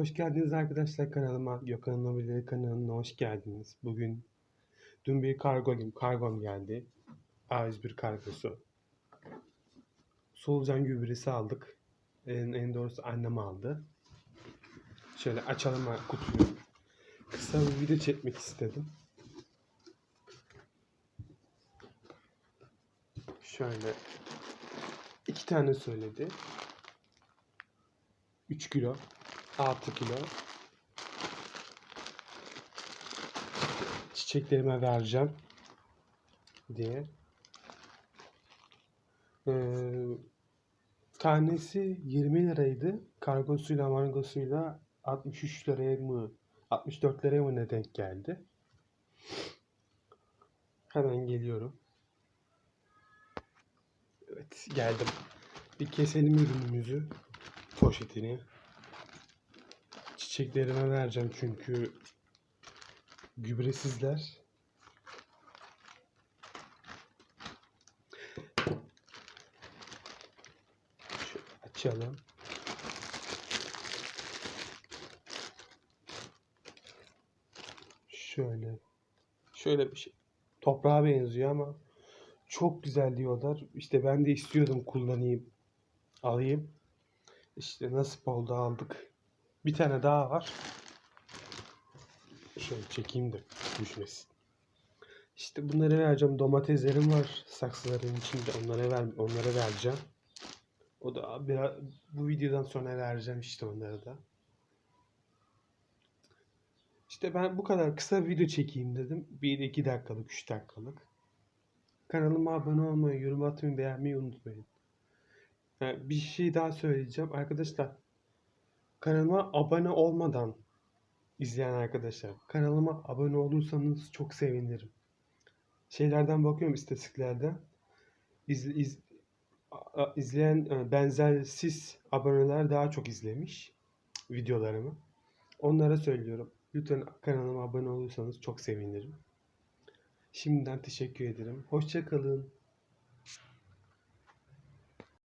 Hoş geldiniz arkadaşlar kanalıma. Gökhan'ın Mobilya kanalına hoş geldiniz. Bugün dün bir kargom, kargom geldi. A101 kargosu. Solucan gübresi aldık. En, en doğrusu annem aldı. Şöyle açalım kutuyu. Kısa bir video çekmek istedim. Şöyle iki tane söyledi. 3 kilo 6 kilo çiçeklerime vereceğim diye. Ee, tanesi 20 liraydı. Kargosuyla margosuyla 63 liraya mı 64 liraya mı ne denk geldi. Hemen geliyorum. Evet geldim. Bir keselim ürünümüzü. Poşetini. Çiçeklerime vereceğim çünkü gübresizler. Şöyle açalım. Şöyle. Şöyle bir şey. Toprağa benziyor ama çok güzel diyorlar. İşte ben de istiyordum kullanayım. Alayım. İşte nasip oldu aldık. Bir tane daha var. Şöyle çekeyim de düşmesin. İşte bunları vereceğim. Domateslerim var saksıların içinde. Onlara ver, onlara vereceğim. O da biraz bu videodan sonra vereceğim işte onları da. İşte ben bu kadar kısa video çekeyim dedim. 1-2 dakikalık, 3 dakikalık. Kanalıma abone olmayı, yorum atmayı, beğenmeyi unutmayın. Yani bir şey daha söyleyeceğim. Arkadaşlar kanalıma abone olmadan izleyen arkadaşlar kanalıma abone olursanız çok sevinirim. Şeylerden bakıyorum istatistiklerden. İz, iz, izleyen e, benzersiz aboneler daha çok izlemiş videolarımı. Onlara söylüyorum. Lütfen kanalıma abone olursanız çok sevinirim. Şimdiden teşekkür ederim. Hoşça kalın.